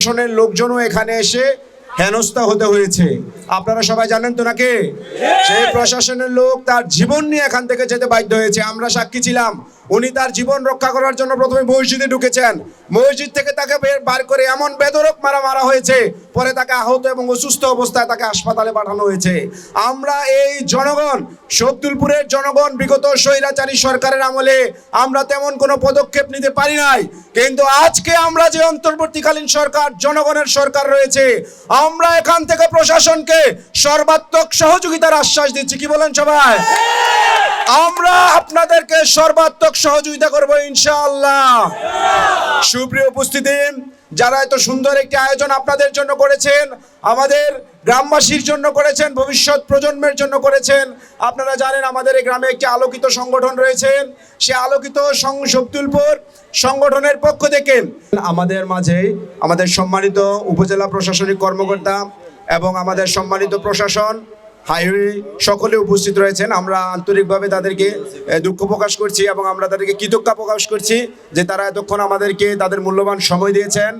প্রশাসনের লোকজনও এখানে এসে হেনস্থা হতে হয়েছে। আপনারা সবাই জানেন তো নাকি? সেই প্রশাসনের লোক তার জীবন নিয়ে এখান থেকে যেতে বাধ্য হয়েছে। আমরা সাক্ষী ছিলাম। উনি তার জীবন রক্ষা করার জন্য প্রথমে মসজিদে ঢুকেছেন। মসজিদ থেকে তাকে বের বার করে এমন বেদরক মারা মারা হয়েছে, পরে তাকে আহত এবং অসুস্থ অবস্থায় তাকে হাসপাতালে পাঠানো হয়েছে। আমরা এই জনগণ শব্দুলপুরের জনগণ, বিগত স্বৈরাচারী সরকারের আমলে আমরা তেমন কোনো পদক্ষেপ নিতে পারি নাই। কিন্তু আজকে আমরা যে অন্তর্বর্তীকালীন সরকার, জনগণের সরকার রয়েছে, আমরা এখান থেকে প্রশাসনকে সর্বাত্মক সহযোগিতার আশ্বাস দিচ্ছি। কি বলেন সবাই? আমরা আপনাদেরকে সর্বাত্মক সহযোগিতা করব ইনশাআল্লাহ। সুপ্রিয় উপস্থিতি, যারা এত সুন্দর একটি আয়োজন আপনাদের জন্য করেছেন, আমাদের গ্রামবাসীর জন্য করেছেন, ভবিষ্যৎ প্রজন্মের জন্য করেছেন, আপনারা জানেন আমাদের এই গ্রামে একটি আলোকিত সংগঠন রয়েছেন সে আলোকিত সংশক্তুলপুর সংগঠনের পক্ষ থেকে আমাদের মাঝে আমাদের সম্মানিত উপজেলা প্রশাসনিক কর্মকর্তা এবং আমাদের সম্মানিত প্রশাসন হাইওয়ে সকলে উপস্থিত রয়েছেন। আমরা আন্তরিকভাবে তাদেরকে দুঃখ প্রকাশ করছি এবং আমরা তাদেরকে কৃতজ্ঞতা প্রকাশ করছি যে তারা এতক্ষণ আমাদেরকে, তাদের মূল্যবান সময় দিয়েছেন।